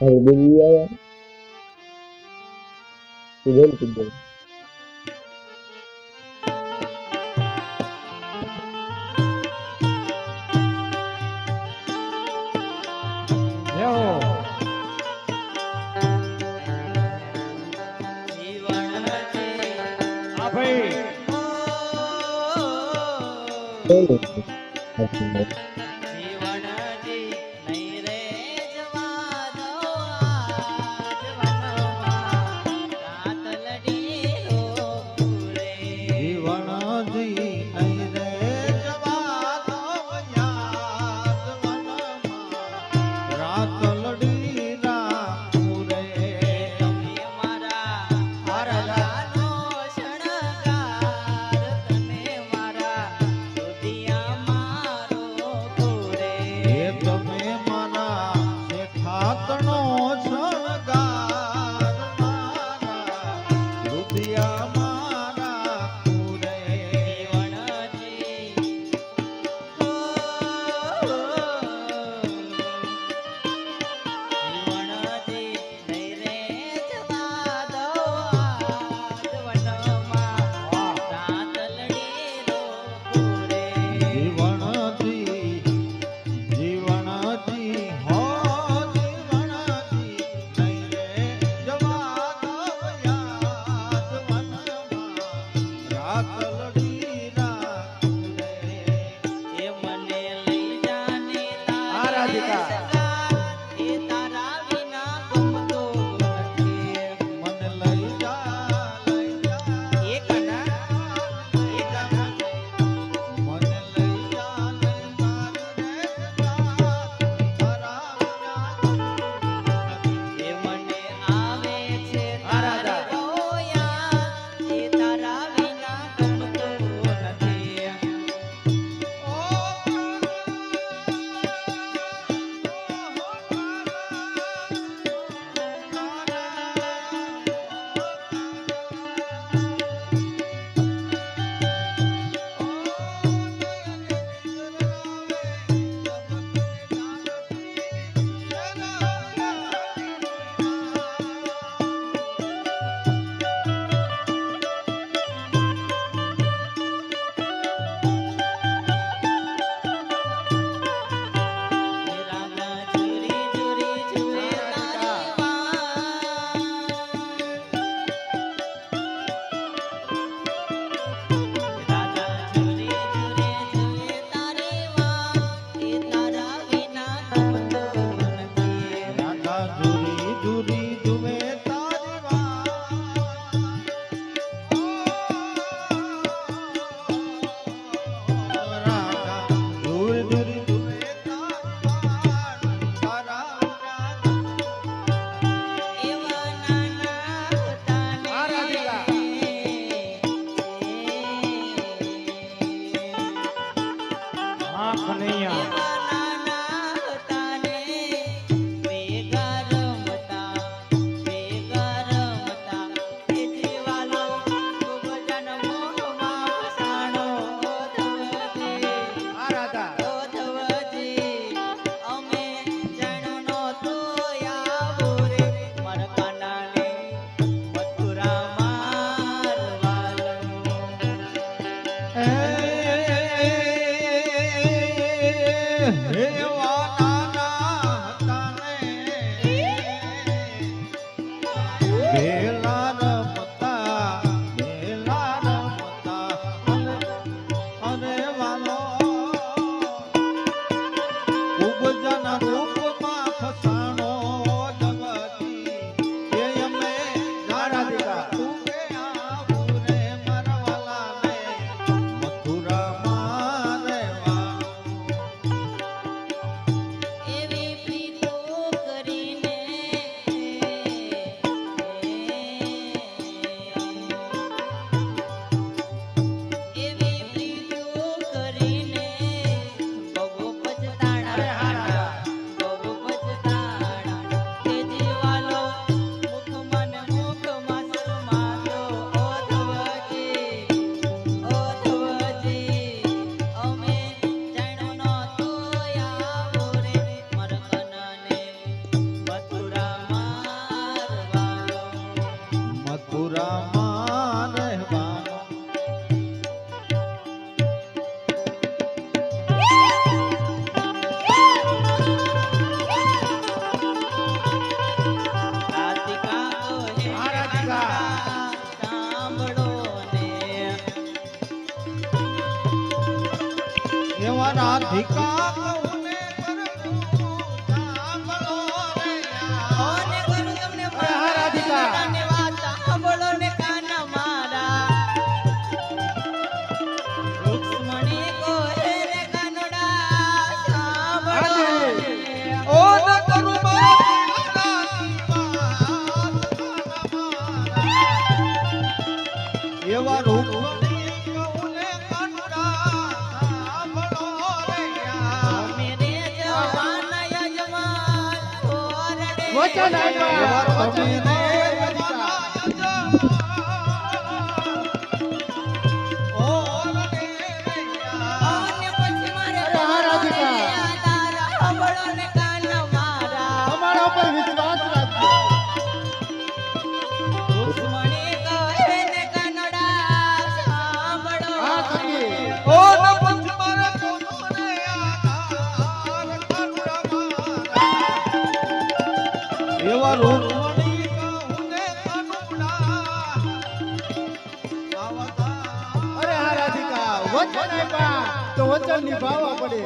Hadi ben iyi ya. Ben de থাকল রাধিকা રાધિકા છોરડે. વચન તો વચન નિભાવવા પડે.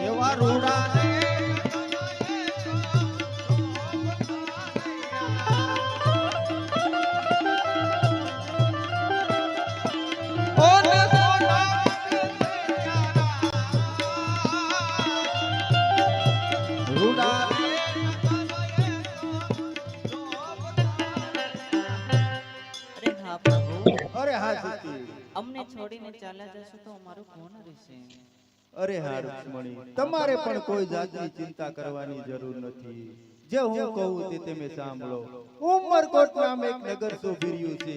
એવા રૂડા ને અમને છોડીને ચાલ્યા જશો તો અમારું કોણ રહેશે? અરે હા રૂક્ષ્મણી તમારે પણ કોઈ જાતની ચિંતા કરવાની જરૂર નથી. જે હું કહું તે તમે સાંભળો. ઉમરકોટ નામે એક નગર શોભી છે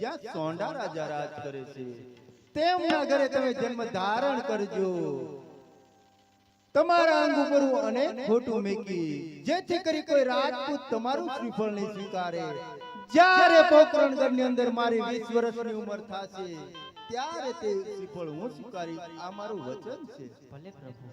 જ્યાં સોંડા રાજા રાજ કરે છે. તેમના ઘરે તમે જન્મ ધારણ કરજો. તમારા અંગ ઉપર અને ખોટું મેકી જેથી કરી કોઈ રાજપૂત તમારું શ્રીફળ નહીં સ્વીકારે. જ્યારે પોકરણગઢની અંદર મારી 20 વર્ષની ઉંમર થશે ત્યારે તે શ્રીફળ હું સ્વીકારી આ મારું વચન છે. ભલે પ્રભુ.